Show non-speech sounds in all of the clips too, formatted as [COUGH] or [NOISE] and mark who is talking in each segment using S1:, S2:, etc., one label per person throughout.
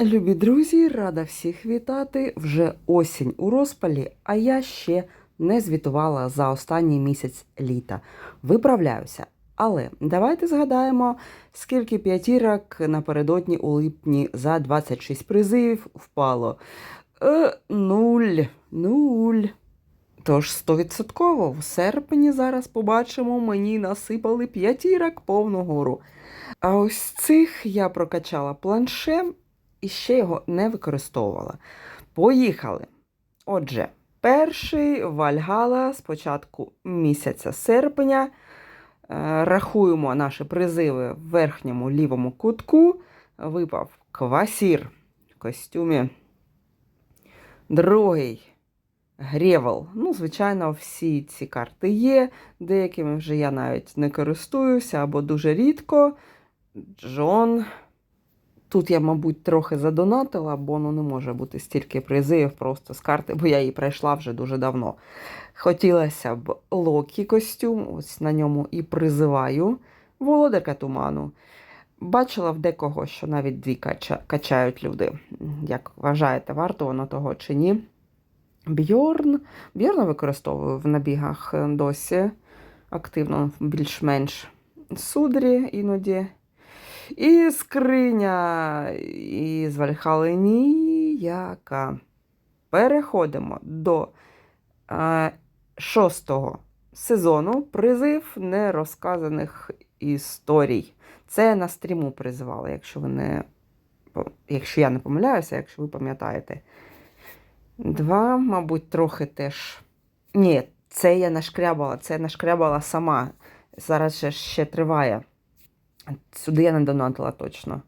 S1: Любі друзі, рада всіх вітати. Вже осінь у розпалі, а я ще не звітувала за останній місяць літа. Виправляюся. Але давайте згадаємо, скільки п'ятірок напередодні у липні за 26 призивів впало. Е, нуль. Нуль. Тож стовідсотково в серпні зараз побачимо, мені насипали п'ятірок повну гору. А ось цих я прокачала планшем і ще його не використовувала. Поїхали. Отже, перший Вальгала з початку місяця серпня. Е, Рахуємо наші призиви в верхньому лівому кутку. Випав квасір в костюмі. Другий Грєвел. Ну, звичайно, всі ці карти є. Деякими вже я навіть не користуюся або дуже рідко. Джон. Тут я, мабуть, трохи задонатила, бо ну, не може бути стільки призивів просто з карти, бо я її пройшла вже дуже давно. Хотілося б Локі костюм, ось на ньому і призиваю володарка туману. Бачила в декого, що навіть дві кача... качають люди. Як вважаєте, варто воно того чи ні? Бьорн. Бьорна використовую в набігах досі активно, більш-менш судрі іноді. І скриня із Вальхали ніяка. Переходимо до е, шостого сезону призив нерозказаних історій. Це на стріму призивали, якщо ви не. Якщо я не помиляюся, якщо ви пам'ятаєте. Два, мабуть, трохи теж. Ні, це я нашкрябала, це я нашкрябала сама. Зараз же ще триває. Сюди я не донатила точно.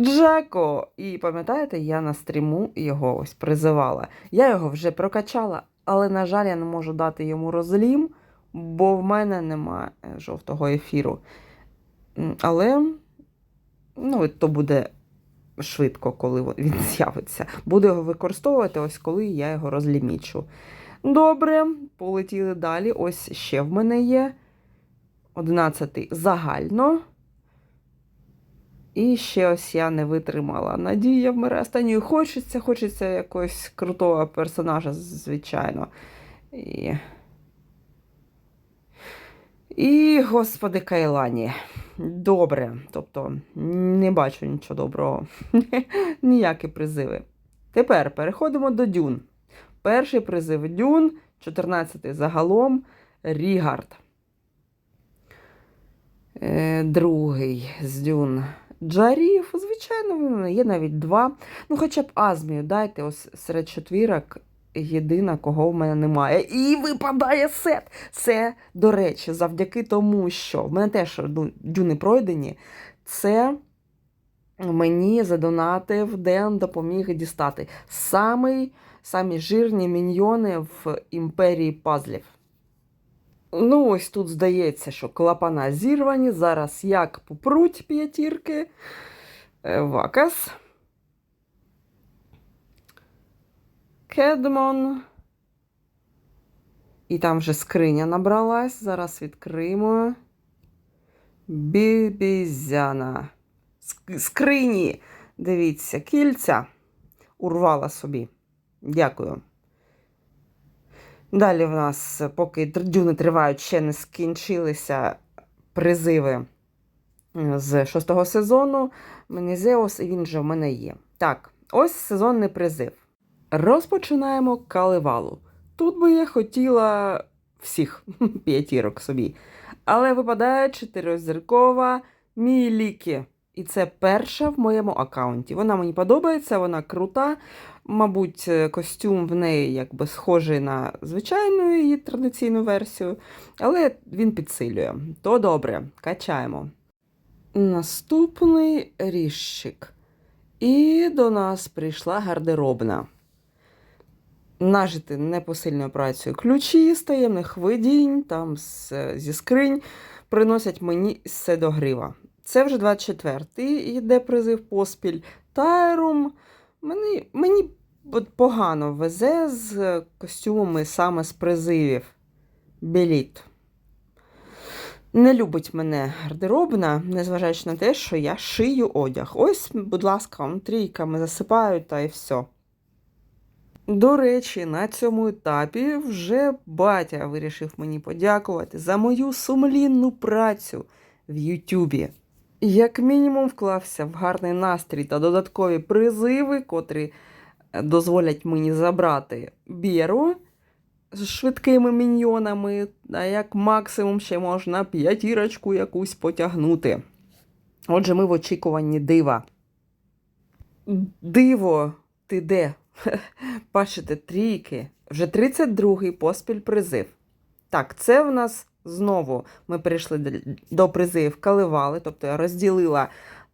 S1: Джеко! І пам'ятаєте, я на стріму його ось призивала. Я його вже прокачала, але, на жаль, я не можу дати йому розлім, бо в мене немає жовтого ефіру. Але ну, то буде швидко, коли він [LAUGHS] з'явиться. Буду його використовувати, ось коли я його розлімічу. Добре, полетіли далі. Ось ще в мене є. 11 загально. І ще ось я не витримала. Надія вмире останньою. Хочеться, хочеться якогось крутого персонажа, звичайно. І, і господи, Кайлані. Добре. Тобто, не бачу нічого доброго. [LAUGHS] Ніякі призиви. Тепер переходимо до Дюн. Перший призив Дюн, 14-й загалом Рігард. Е, Другий з Дюн Джарів. Звичайно, є навіть два. Ну, хоча б Азмію дайте, ось серед четвірок єдина, кого в мене немає. І випадає сет. Це, до речі, завдяки тому, що в мене теж дюни пройдені. Це мені задонатив, Ден допоміг дістати. Самий, самі жирні міньйони в імперії пазлів. Ну, ось тут здається, що клапана зірвані. Зараз як попруть п'ятірки. Е, Вакас. Кедмон. І там вже скриня набралась. Зараз відкриємо. Бібізяна. Ск- Скрині. Дивіться, кільця. Урвала собі. Дякую. Далі в нас, поки дюни тривають, ще не скінчилися призиви з шостого сезону. Менезеус, і він же в мене є. Так, ось сезонний призив. Розпочинаємо каливалу. Тут би я хотіла всіх [LAUGHS] п'ятірок собі. Але випадає чотиризіркова Мілікі. І це перша в моєму аккаунті. Вона мені подобається, вона крута. Мабуть, е, костюм в неї якби схожий на звичайну її традиційну версію, але він підсилює. То добре, качаємо. Наступний ріжчик. І до нас прийшла гардеробна. Нажити непосильною працею ключі з таємних видінь, там з, зі скринь, приносять мені все до грива. Це вже 24-й йде призив поспіль. Тайрум. Мені, мені погано везе з костюмами саме з призивів. Беліт. Не любить мене гардеробна, незважаючи на те, що я шию одяг. Ось, будь ласка, он трійками засипаю та і все. До речі, на цьому етапі вже батя вирішив мені подякувати за мою сумлінну працю в Ютубі. Як мінімум вклався в гарний настрій та додаткові призиви, котрі е, дозволять мені забрати біру з швидкими міньйонами, а як максимум ще можна п'ятірочку якусь потягнути. Отже, ми в очікуванні дива. Диво, ти де? [LAUGHS] Бачите, трійки. Вже 32-й поспіль призив. Так, це в нас знову ми перейшли до- призивів каливали, тобто я розділила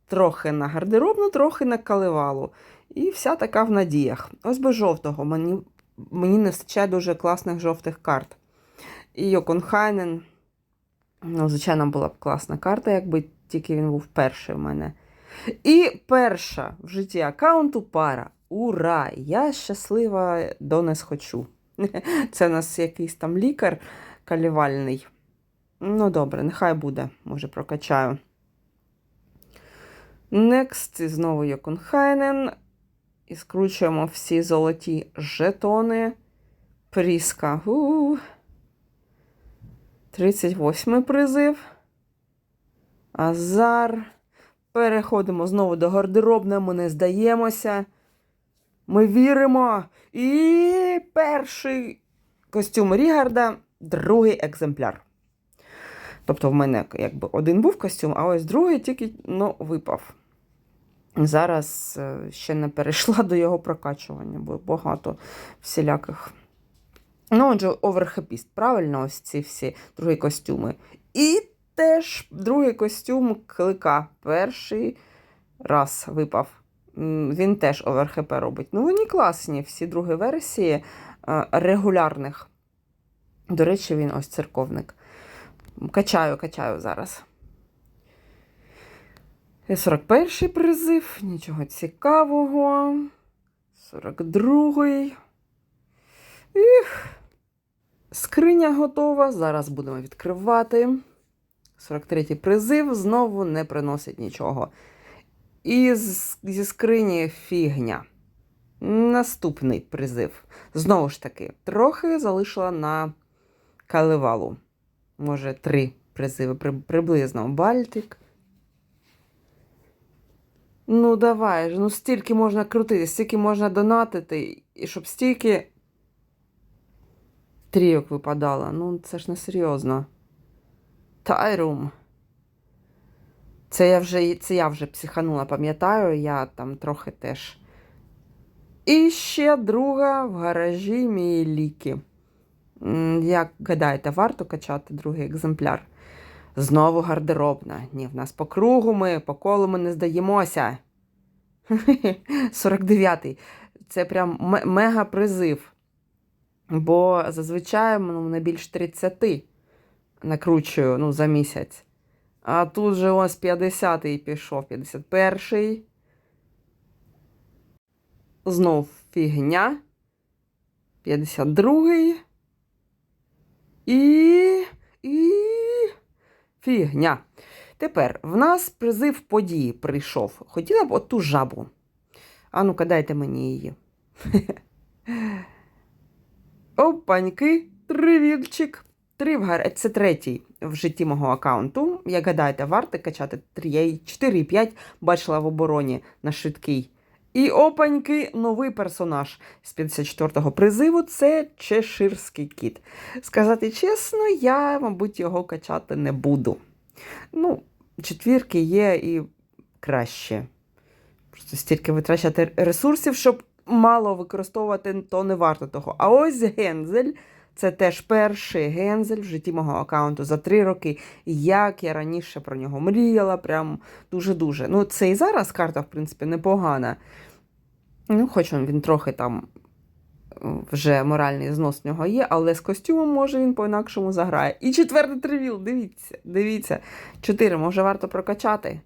S1: трохи на гардеробну, трохи на каливалу. І вся така в надіях. Ось би жовтого. Мені, мені не вистачає дуже класних жовтих карт. І Йоконхайнен, ну, звичайно, була б класна карта, якби тільки він був перший в мене. І перша в житті аккаунту пара. Ура! Я щаслива до не схочу. [LAUGHS] Це у нас якийсь там лікар калівальний. Ну, добре, нехай буде, може, прокачаю. Next, знову Йокунхайнен. І скручуємо всі золоті жетони. Пріска. У-у-у. 38 призив. Азар. Переходимо знову до гардеробної, ми не здаємося. Ми віримо. І перший костюм Рігарда, другий екземпляр. Тобто в мене якби один був костюм, а ось другий тільки ну, випав. Зараз е, ще не перейшла до його прокачування, бо багато всіляких. Ну, отже, оверхепіст, правильно, ось ці всі другі костюми. І теж другий костюм клика. Перший раз випав. Він теж оверхп робить. Ну, вони класні, всі другі версії е, регулярних. До речі, він ось церковник. Качаю, качаю зараз. 41-й призив, нічого цікавого. 42-й. Іх. Скриня готова. Зараз будемо відкривати. 43-й призив знову не приносить нічого. І зі скрині фігня. Наступний призив. Знову ж таки, трохи залишила на каливалу. Може, три призиви приблизно. Бальтик. Ну, давай ж, ну стільки можна крутити, стільки можна донатити, і щоб стільки трійок випадало. Ну, це ж не серйозно. Тайрум. Це я вже, це я вже психанула, пам'ятаю, я там трохи теж. І ще друга в гаражі мій ліки. Як гадаєте, варто качати другий екземпляр? Знову гардеробна. Ні, в нас по кругу ми, по колу ми не здаємося. [LAUGHS] 49-й. Це прям ме- мега призив. Бо зазвичай ну, не більш 30 накручую ну, за місяць. А тут же ось 50-й пішов, 51-й. Знов фігня. 52-й. І. І. Фігня. Тепер в нас призив події прийшов. Хотіла б оту жабу. А ну-ка, дайте мені її. [LAUGHS] Опаньки, тривільчик. Три в гар... Це третій в житті мого аккаунту. Як гадаєте, варто качати 4,5 бачила в обороні на швидкий. І опаньки, новий персонаж з 54-го призиву це Чеширський кіт. Сказати чесно, я, мабуть, його качати не буду. Ну, четвірки є і краще. Просто стільки витрачати ресурсів, щоб мало використовувати, то не варто того. А ось Гензель. Це теж перший гензель в житті мого аккаунту за три роки. Як я раніше про нього мріяла, прям дуже-дуже. Ну, це і зараз карта, в принципі, непогана. Ну, хоч він, трохи там вже моральний знос в нього є, але з костюмом, може, він по-інакшому заграє. І четвертий тривіл, дивіться, дивіться. Чотири, може, варто прокачати.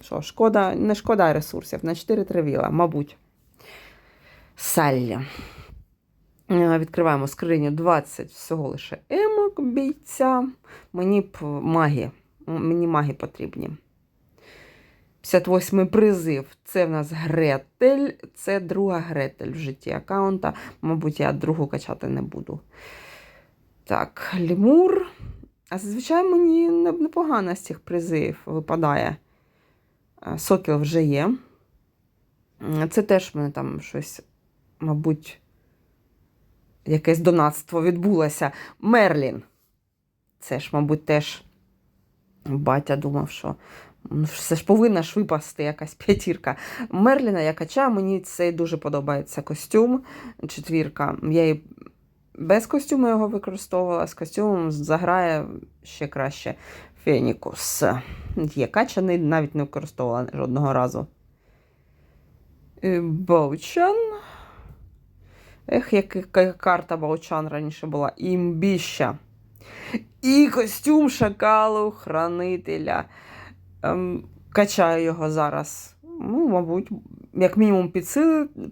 S1: Що, шкода, не шкода ресурсів, на 4 тривіла, мабуть. Саллі. Е, Відкриваємо скриню 20 всього лише емок бійця. Мені б магі Мені маги потрібні. 58 призив. Це в нас Гретель. Це друга Гретель в житті аккаунта. Мабуть, я другу качати не буду. Так, лімур. А зазвичай мені не- непогано з цих призивів випадає. Е, Сокіл вже є. Це теж мене там щось, мабуть, якесь донатство відбулося. Мерлін. Це ж, мабуть, теж батя думав, що ну, все ж повинна ж випасти якась п'ятірка. Мерліна я качаю, мені цей дуже подобається костюм. Четвірка. Я і без костюму його використовувала, з костюмом заграє ще краще Фенікус. Є качаний, навіть не використовувала жодного разу. Е, Баучан. Ех, яка карта Баучан раніше була. Імбіща. І костюм шакалу хранителя. Ем, качаю його зараз. Ну, мабуть, як мінімум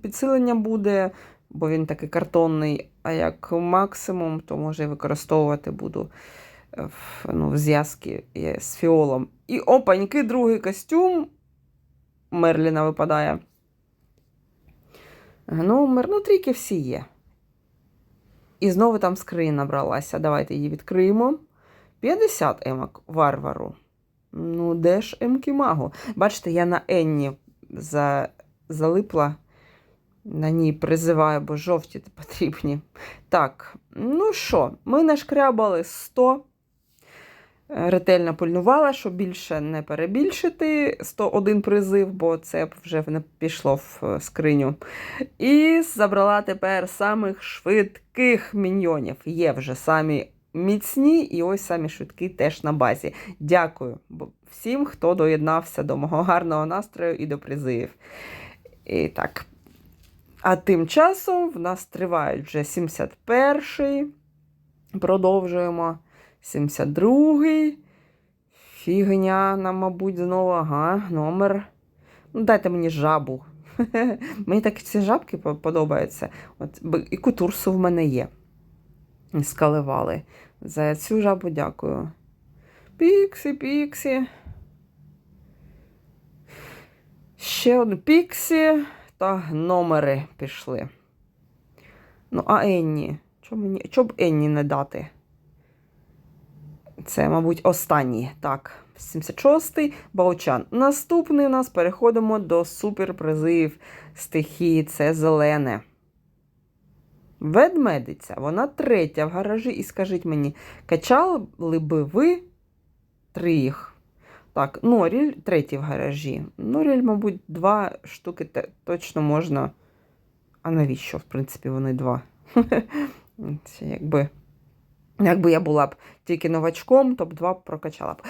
S1: підсилення буде, бо він такий картонний, а як максимум, то може використовувати буду е, в, ну, в зв'язки е, з фіолом. І опаньки, другий костюм Мерліна випадає. Ну, мер, ну, трійки всі є. І знову там скриня набралася. Давайте її відкриємо. 50 емок варвару. Ну, де ж емки магу? Бачите, я на Енні за... залипла. На ній призиваю, бо жовті потрібні. Так, ну що, ми нашкрябали 100. Ретельно пильнувала, щоб більше не перебільшити 101 призив, бо це вже не пішло в е, скриню. І забрала тепер самих швидких міньйонів. Є вже самі міцні, і ось самі швидкі теж на базі. Дякую всім, хто доєднався до мого гарного настрою і до призивів. І так. А тим часом в нас тривають вже 71-й. Продовжуємо. 72-й. Фігня нам, мабуть, знову. Ага, номер. Ну, дайте мені жабу. [LAUGHS] Мені так ці жабки подобаються. От, і кутурсу в мене є. Скаливали. За цю жабу дякую. Піксі, піксі. Ще один піксі та номери пішли. Ну, а Енні? Чому б Енні не дати? Це, мабуть, останній. Так, 76-й Баучан. Наступний у нас переходимо до суперпризив стихії. Це зелене. Ведмедиця, вона третя в гаражі. І скажіть мені, качали би ви три їх? Так, Норіль третій в гаражі. Норіль, мабуть, два штуки точно можна. А навіщо, в принципі, вони два? [LAUGHS] Це якби. Якби я була б тільки новачком, то б два прокачала б.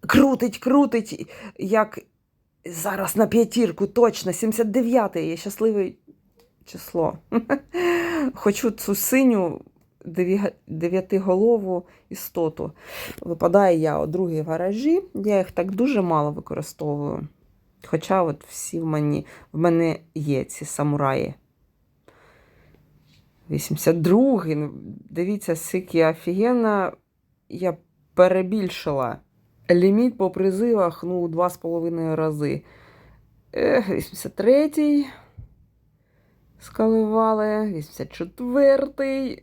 S1: Крутить, крутить, як зараз на п'ятірку, точно, 79-й, є щасливе число. [LAUGHS] Хочу цю синю дев'ятиголову істоту. Випадає я у другій гаражі, я їх так дуже мало використовую. Хоча от всі в мене, в мене є ці самураї. 82-й. Ну, дивіться, скільки офігенно я перебільшила ліміт по призивах ну, у 2,5 рази. Ех, 83-й. Скаливали. 84-й.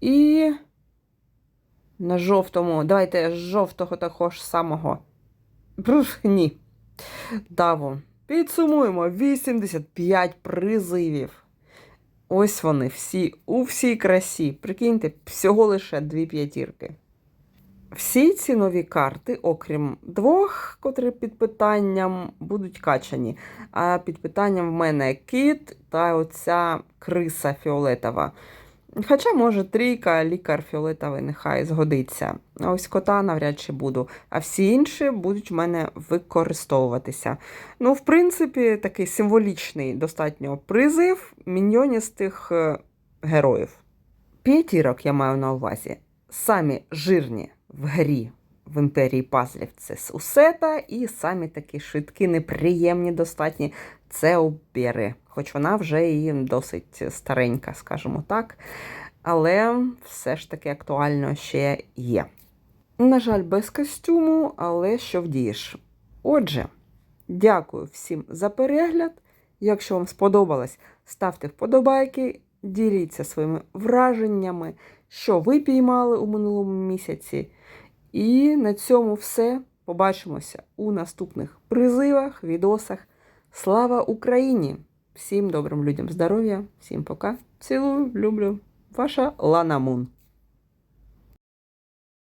S1: І на жовтому. Давайте жовтого такого самого. Пф, ні. Даво. Підсумуємо 85 призивів. Ось вони всі у всій красі. Прикиньте, всього лише дві п'ятірки. Всі ці нові карти, окрім двох, котрі під питанням, будуть качані. А під питанням в мене кіт та оця криса фіолетова. Хоча, може, трійка, лікар фіолетовий нехай згодиться. Ось кота навряд чи буду. А всі інші будуть в мене використовуватися. Ну, в принципі, такий символічний достатньо призив міньйоністих е, героїв. П'ятірок я маю на увазі. Самі жирні в грі в імперії пазлів це Сусета, і самі такі швидкі, неприємні достатні це Обєри. Хоч вона вже і досить старенька, скажімо так. Але все ж таки актуально ще є. На жаль, без костюму, але що вдієш. Отже, дякую всім за перегляд. Якщо вам сподобалось, ставте вподобайки, діліться своїми враженнями, що ви піймали у минулому місяці. І на цьому все. Побачимося у наступних призивах, відосах. Слава Україні! Всім добрим людям здоров'я, всім пока. Цілую, люблю. Ваша Лана Мун.